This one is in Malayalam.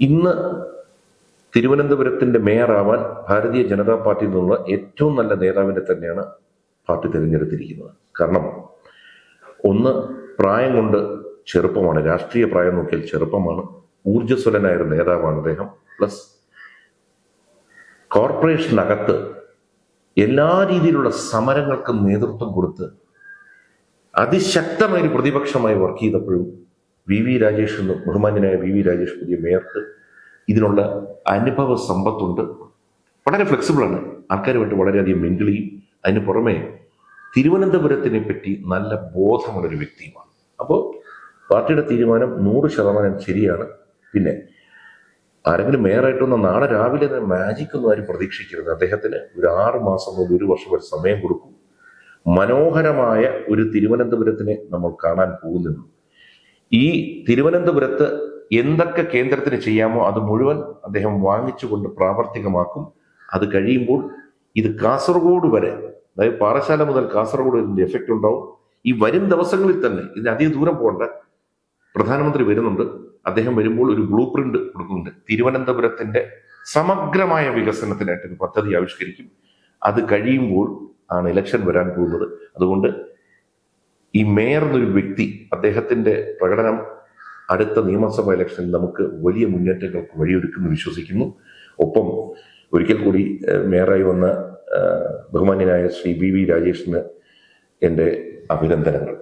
ഇന്ന് തിരുവനന്തപുരത്തിന്റെ മേയറാവാൻ ഭാരതീയ ജനതാ പാർട്ടിയിൽ നിന്നുള്ള ഏറ്റവും നല്ല നേതാവിനെ തന്നെയാണ് പാർട്ടി തിരഞ്ഞെടുത്തിരിക്കുന്നത്. കാരണം ഒന്ന് പ്രായം കൊണ്ട് ചെറുപ്പമാണ്. രാഷ്ട്രീയ പ്രായം നോക്കിയാൽ ചെറുപ്പമാണ്. ഊർജസ്വലനായ ഒരു നേതാവാണ് അദ്ദേഹം. പ്ലസ് കോർപ്പറേഷനകത്ത് എല്ലാ രീതിയിലുള്ള സമരങ്ങൾക്കും നേതൃത്വം കൊടുത്ത് അതിശക്തമായ ഒരു പ്രതിപക്ഷമായി വർക്ക് ചെയ്തപ്പോഴും വി വി രാജേഷ് എന്ന് ബഹുമാന്യനായ വി വി രാജേഷ് പുതിയ മേയർക്ക് ഇതിനുള്ള അനുഭവ സമ്പത്തുണ്ട്. വളരെ ഫ്ലെക്സിബിളാണ് ആൾക്കാരുമായിട്ട് വളരെയധികം ചെയ്യും അതിന് പുറമെ തിരുവനന്തപുരത്തിനെ പറ്റി നല്ല ബോധമുള്ളൊരു വ്യക്തിയുമാണ്. അപ്പോൾ പാർട്ടിയുടെ തീരുമാനം നൂറ് ശതമാനം ശരിയാണ്. പിന്നെ ആരെങ്കിലും മേയറായിട്ടൊന്ന് നാളെ രാവിലെ തന്നെ മാജിക് ഒന്നും ആരും പ്രതീക്ഷിക്കരുത്. അദ്ദേഹത്തിന് ഒരു ആറ് മാസം മുതൽ ഒരു വർഷം വരെ സമയം കൊടുക്കും. മനോഹരമായ ഒരു തിരുവനന്തപുരത്തിനെ നമ്മൾ കാണാൻ പോകുന്നുള്ളൂ ഈ തിരുവനന്തപുരത്ത് എന്തൊക്കെ കേന്ദ്രത്തിന് ചെയ്യാമോ അത് മുഴുവൻ അദ്ദേഹം വാങ്ങിച്ചുകൊണ്ട് പ്രാവർത്തികമാക്കും. അത് കഴിയുമ്പോൾ ഇത് കാസർഗോഡ് വരെ അതായത് പാറശാല മുതൽ കാസർഗോഡ് ഇതിന്റെ എഫക്റ്റ് ഉണ്ടാവും. ഈ വരും ദിവസങ്ങളിൽ തന്നെ ഇതിന് അധികം ദൂരം പോകേണ്ട പ്രധാനമന്ത്രി വരുന്നുണ്ട്. അദ്ദേഹം വരുമ്പോൾ ഒരു ബ്ലൂ പ്രിന്റ് കൊടുക്കുന്നുണ്ട്. തിരുവനന്തപുരത്തിന്റെ സമഗ്രമായ വികസനത്തിനായിട്ട് ഒരു പദ്ധതി ആവിഷ്കരിക്കും. അത് കഴിയുമ്പോൾ ആണ് ഇലക്ഷൻ വരാൻ പോകുന്നത്. അതുകൊണ്ട് ഈ മേയർ എന്നൊരു വ്യക്തി അദ്ദേഹത്തിന്റെ പ്രകടനം അടുത്ത നിയമസഭാ ഇലക്ഷനിൽ നമുക്ക് വലിയ മുന്നേറ്റങ്ങൾക്ക് വഴിയൊരുക്കുമെന്ന് വിശ്വസിക്കുന്നു. ഒപ്പം ഒരിക്കൽ കൂടി മേയറായി വന്ന ബഹുമാന്യനായ ശ്രീ ബി വി രാജേഷിന് എന്റെ അഭിനന്ദനങ്ങൾ.